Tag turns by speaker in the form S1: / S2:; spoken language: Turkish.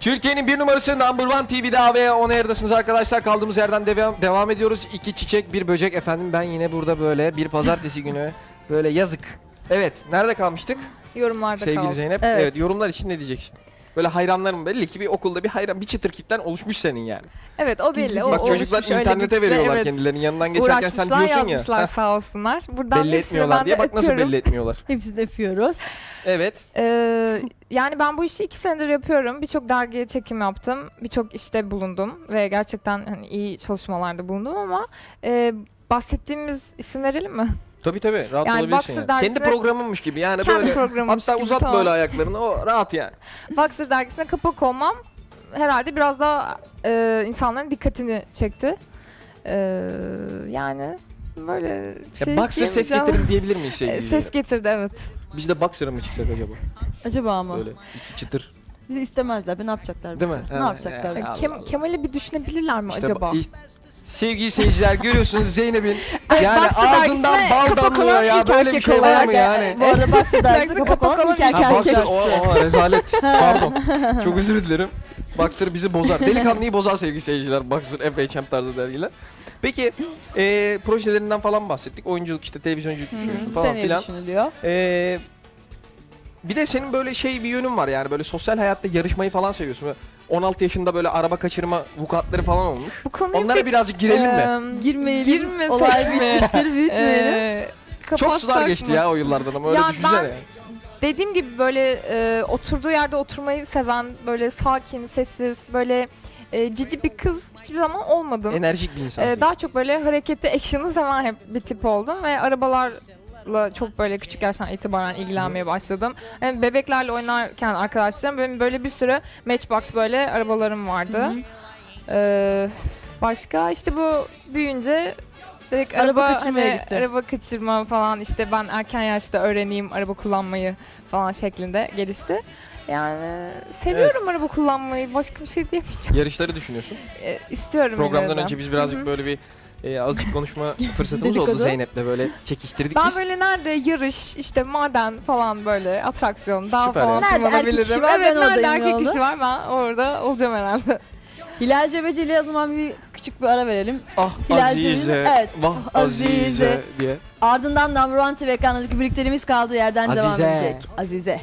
S1: Türkiye'nin bir numarası Number One TV'de ve On Air'dasınız arkadaşlar. Kaldığımız yerden devam, devam ediyoruz. İki çiçek, bir böcek efendim. Ben yine burada böyle bir pazartesi günü böyle yazık. Evet, nerede kalmıştık
S2: Yorumlarda
S1: sevgili
S2: kaldı.
S1: Zeynep? Evet.
S3: Evet.
S1: yorumlar için ne diyeceksin? Böyle hayranlarım belli ki bir okulda bir hayran, bir çıtır kitlen oluşmuş senin yani.
S2: Evet o belli. O
S1: Bak çocuklar
S2: oluşmuş, öyle
S1: internete
S2: kitle,
S1: veriyorlar
S2: evet.
S1: kendilerini yanından geçerken sen
S2: Uğraşmışlar,
S1: diyorsun ya.
S2: yazmışlar
S1: heh,
S2: sağ olsunlar. Buradan
S1: belli
S2: hepsini
S1: etmiyorlar
S2: ben
S1: diye
S2: de
S1: bak nasıl
S2: öpüyorum.
S1: belli etmiyorlar.
S3: Hepsini de öpüyoruz.
S1: Evet.
S2: Ee, yani ben bu işi iki senedir yapıyorum. Birçok dergiye çekim yaptım. Birçok işte bulundum. Ve gerçekten hani iyi çalışmalarda bulundum ama e, bahsettiğimiz isim verelim mi?
S1: Tabii tabii rahat
S2: Yani
S1: olabilirsin yani.
S2: dergisine-
S1: Kendi programınmış gibi yani
S2: Kendi
S1: böyle. Hatta
S2: gibi,
S1: uzat
S2: tamam.
S1: böyle ayaklarını o rahat yani.
S2: Boxer dergisine kapak olmam herhalde biraz daha e, insanların dikkatini çekti. Ee, yani böyle bir şey
S1: ya boxer ses getirin diyebilir miyiz
S2: E,
S1: sevgili
S2: Ses getirdi evet.
S1: Biz de boxer'a mı çıksak acaba?
S3: Acaba ama.
S1: Böyle iki çıtır.
S3: Bizi istemezler. be, Ne yapacaklar
S1: Değil
S3: bizi?
S1: mi?
S3: Ne
S1: Ha,
S3: yapacaklar
S1: ya,
S3: bizi?
S1: Allah
S2: Kem- Kemal'i bir düşünebilirler mi
S1: İşte
S2: acaba?
S1: ba- Sevgili seyirciler görüyorsunuz Zeynep'in yani
S2: Boxer
S1: ağzından
S2: dergisine
S1: bal
S2: kapak
S1: damlıyor
S2: olan
S1: ya
S2: ilk
S1: böyle bir
S2: erkek
S1: şey var
S2: olarak
S1: mı
S2: ya.
S1: yani?
S3: Bu arada Boxer dersi
S2: Dersi
S3: kapak olan ilk
S2: kapak
S3: erkek
S1: Boxer o, o rezalet. Pardon. Çok özür dilerim. Boxer bizi bozar. Delikanlıyı bozar sevgili seyirciler. Boxer, FA Champ tarzı dergiler. Peki e, projelerinden falan bahsettik. Oyunculuk işte televizyonculuk düşünüyorsun falan
S3: Seneye
S1: filan.
S3: düşünülüyor.
S1: Ee, bir de senin böyle şey bir yönün var yani böyle sosyal hayatta yarışmayı falan seviyorsun. Böyle 16 yaşında böyle araba kaçırma vukuatları falan olmuş.
S2: Bu
S1: Onlara
S2: pek,
S1: birazcık girelim mi?
S2: eee,
S3: Girmeyelim.
S2: Girmesek
S3: Olay
S2: mi?
S3: bitmiştir. Büyütmeyelim.
S2: Eee,
S1: Çok sular
S2: kapatsak
S1: geçti
S2: mı?
S1: ya o yıllardan ama öyle
S2: Ya
S1: düşünsene
S2: ben-
S1: yani.
S2: Dediğim gibi böyle e, oturduğu yerde oturmayı seven, böyle sakin, sessiz, böyle e, cici bir kız hiçbir zaman olmadım.
S1: Enerjik bir insansın.
S2: E, daha çok böyle hareketli, action'ı seven hep bir tip oldum ve arabalarla çok böyle küçük yaştan itibaren ilgilenmeye başladım. Yani bebeklerle oynarken arkadaşlarım benim böyle bir sürü Matchbox böyle arabalarım vardı.
S3: Hı hı.
S2: Ee, başka işte bu büyüyünce direkt
S3: Araba
S2: araba,
S3: kaçırmaya
S2: hani,
S3: gitti.
S2: araba kaçırma falan işte ben erken yaşta öğreneyim araba kullanmayı falan şeklinde gelişti. Yani seviyorum araba kullanmayı. Başka bir şey diyemeyeceğim.
S1: Yarışları düşünüyorsun.
S2: Ee, istiyorum
S1: Programdan önce biz birazcık
S2: Hı hı.
S1: böyle bir e, azıcık konuşma fırsatımız oldu
S3: Dedikodu.
S1: Zeynep'le böyle çekiştirdik
S2: Ben
S1: biz.
S2: böyle nerede yarış, işte maden falan böyle atraksiyon, daha
S1: Süper
S2: falan
S3: ya. Nerede erkek
S2: tırmanabilirim.
S3: kişi var,
S2: evet,
S3: ben
S2: nerede
S3: oradayım
S2: erkek
S3: yolda.
S2: kişi var ben orada olacağım herhalde.
S3: Hilal Cebeci'yle o zaman bir küçük bir ara verelim.
S1: Ah
S3: Hilal'cim,
S1: Azize,
S3: evet,
S1: vah Azize,
S3: Azize.
S1: diye.
S3: Ardından Number One TV ekranındaki birliklerimiz kaldığı yerden devam
S1: Azize.
S3: edecek. Azize.